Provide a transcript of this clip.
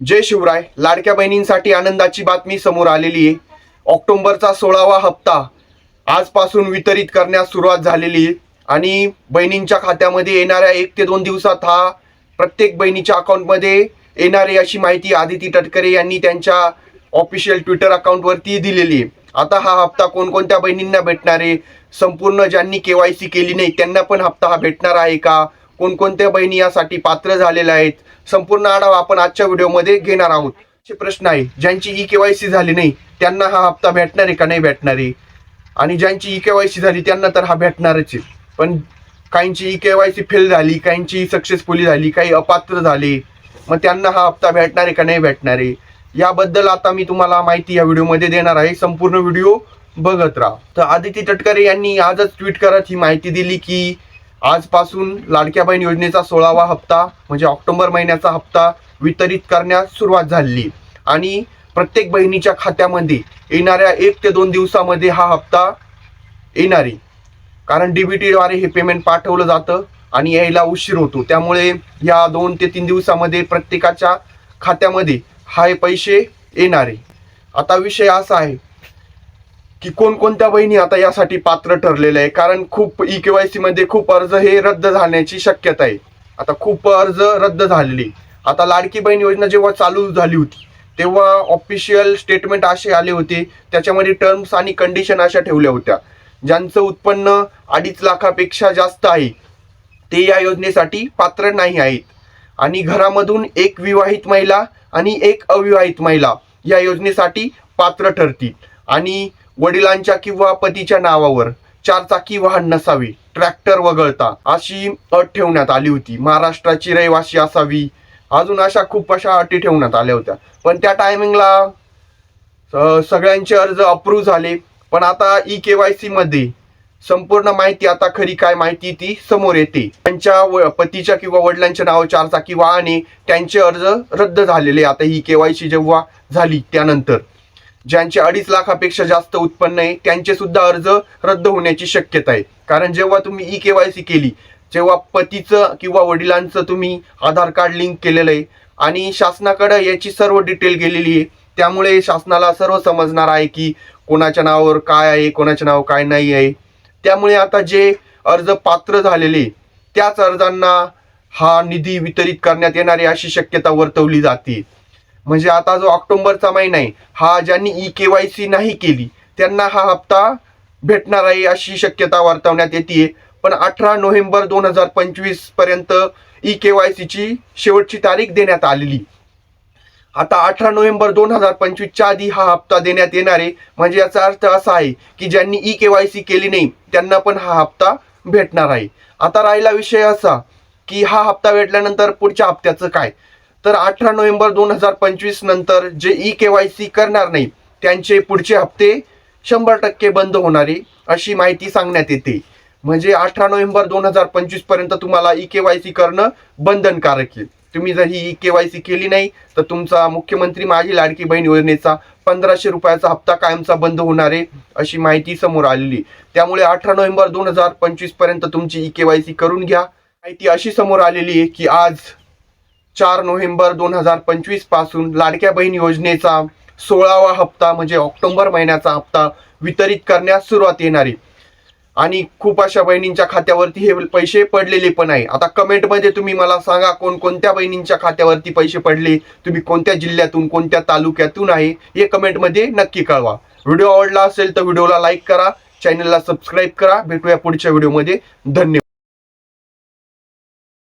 जय शिवराय. लाडक्या बहिणींसाठी आनंदाची बातमी समोर आलेली आहे. ऑक्टोबरचा सोळावा हप्ता आजपासून वितरित करण्यास सुरुवात झालेली आहे. आणि बहिणींच्या खात्यामध्ये येणाऱ्या एक ते दोन दिवसात हा प्रत्येक बहिणीच्या अकाउंटमध्ये येणारी अशी माहिती आदिती तटकरे यांनी त्यांच्या ऑफिशियल ट्विटर अकाउंटवरती दिलेली आहे. आता हा हप्ता कोणकोणत्या बहिणींना भेटणार आहे? संपूर्ण ज्यांनी के वाय सी केली नाही त्यांना पण हप्ता हा भेटणार आहे का? कोणकोणत्या बहिणी यासाठी पात्र झालेल्या आहेत संपूर्ण आढावा आपण आजच्या व्हिडिओमध्ये घेणार आहोत. असे प्रश्न आहे ज्यांची ई केवायसी झाली नाही त्यांना हा हप्ता भेटणार आहे का नाही भेटणार आहे? आणि ज्यांची ई केवायसी झाली त्यांना तर हा भेटणारच आहे. पण काहींची ई केवायसी फेल झाली काहींची सक्सेसफुली झाली काही अपात्र झाले मग त्यांना हा हप्ता भेटणार आहे का नाही भेटणार आहे? याबद्दल आता मी तुम्हाला माहिती या व्हिडिओमध्ये देणार आहे. संपूर्ण व्हिडिओ बघत राहा. तर आदिती तटकरे यांनी आजच ट्विट करत ही माहिती दिली की आजपासून लाडक्या बहीण योजनेचा सोळावा हप्ता म्हणजे ऑक्टोबर महिन्याचा हप्ता वितरित करण्यास सुरुवात झाली आणि प्रत्येक बहिणीच्या खात्यामध्ये येणाऱ्या एक ते दोन दिवसामध्ये हा हप्ता येणारी. कारण डी बी टीद्वारे हे पेमेंट पाठवलं जातं आणि यायला उशीर होतो. त्यामुळे या दोन ते तीन दिवसामध्ये प्रत्येकाच्या खात्यामध्ये हा पैसे येणारे. आता विषय असा आहे की कोणकोणत्या बहिणी आता यासाठी पात्र ठरलेल्या आहे कारण खूप ई के वाय सी मध्ये खूप अर्ज हे रद्द झाल्याची शक्यता आहे. आता खूप अर्ज रद्द झालेले आता लाडकी बहीण योजना जेव्हा चालू झाली होती तेव्हा ऑफिशियल स्टेटमेंट असे आले होते त्याच्यामध्ये टर्म्स आणि कंडिशन अशा ठेवल्या होत्या. ज्यांचं उत्पन्न अडीच लाखापेक्षा जास्त आहे ते या योजनेसाठी पात्र नाही आहेत. आणि घरामधून एक विवाहित महिला आणि एक अविवाहित महिला या योजनेसाठी पात्र ठरतील. आणि वडिलांच्या किंवा पतीच्या नावावर चारचाकी वाहन नसावे ट्रॅक्टर वगळता अशी अट ठेवण्यात आली होती. महाराष्ट्राची रहिवासी असावी. अजून अशा खूप अशा अटी ठेवण्यात आल्या होत्या. पण त्या टायमिंगला सगळ्यांचे अर्ज अप्रूव्ह झाले. पण आता ई के वाय सी मध्ये संपूर्ण माहिती आता खरी काय माहिती ती समोर येते. त्यांच्या व- पतीच्या किंवा वडिलांच्या नाव चारचाकी वाहने त्यांचे अर्ज रद्द झालेले. आता ही केवायसी जेव्हा झाली त्यानंतर. ज्यांचे अडीच लाखापेक्षा जास्त उत्पन्न आहे त्यांचे सुद्धा अर्ज रद्द होण्याची शक्यता आहे. कारण जेव्हा तुम्ही ई के वाय सी केली जेव्हा पतीचं किंवा वडिलांचं तुम्ही आधार कार्ड लिंक केलेलं आहे आणि शासनाकडे याची सर्व डिटेल गेलेली आहे त्यामुळे शासनाला सर्व समजणार आहे की कोणाच्या नावावर काय आहे कोणाच्या नाव काय नाही आहे. त्यामुळे आता जे अर्ज पात्र झालेले त्याच अर्जांना हा निधी वितरित करण्यात येणारी अशी शक्यता वर्तवली जाते. म्हणजे आता जो ऑक्टोबरचा महिना आहे हा ज्यांनी ई के वाय सी नाही केली त्यांना हा हप्ता भेटणार आहे अशी शक्यता वर्तवण्यात येते पण अठरा नोव्हेंबर दोन हजार पंचवीसपर्यंत ई के वाय सीची शेवटची तारीख देण्यात आलेली. आता अठरा नोव्हेंबर दोन हजार पंचवीसच्या आधी हा हप्ता देण्यात येणार आहे. म्हणजे याचा अर्थ असा आहे की ज्यांनी ई के वाय सी केली नाही त्यांना पण हा हप्ता भेटणार आहे. आता राहिला विषय असा की हा हप्ता भेटल्यानंतर पुढच्या हप्त्याचं काय? तर अठरा नोव्हेंबर दोन हजार पंचवीस नंतर जे ई के वाय सी करणार नाही त्यांचे पुढचे हप्ते शंभर टक्के बंद होणारे अशी माहिती सांगण्यात येते. म्हणजे अठरा नोव्हेंबर दोन हजार पंचवीसपर्यंत तुम्हाला ई के वाय सी करणं बंधनकारक आहे. तुम्ही जर ही ई के वाय सी केली नाही तर तुमचा मुख्यमंत्री माझी लाडकी बहीण योजनेचा पंधराशे रुपयाचा हप्ता कायमचा बंद होणार आहे अशी माहिती समोर आलेली त्यामुळे अठरा नोव्हेंबर दोन हजार पंचवीसपर्यंत तुमची ई के वाय सी करून घ्या. माहिती अशी समोर आलेली आहे की आज चार नोव्हेंबर दोन हजार पंचवीसपासून लाडक्या बहीण योजनेचा सोळावा हप्ता म्हणजे ऑक्टोबर महिन्याचा हप्ता वितरित करण्यास सुरुवात येणार आहे. आणि खूप अशा बहिणींच्या खात्यावरती हे पैसे पडलेले पण आहे. आता कमेंटमध्ये तुम्ही मला सांगा कोणकोणत्या बहिणींच्या खात्यावरती पैसे पडले तुम्ही कोणत्या जिल्ह्यातून कोणत्या तालुक्यातून आहे हे कमेंटमध्ये नक्की कळवा. व्हिडिओ आवडला असेल तर व्हिडिओला लाईक करा चॅनलला सबस्क्राईब करा. भेटूया पुढच्या व्हिडिओमध्ये. धन्यवाद.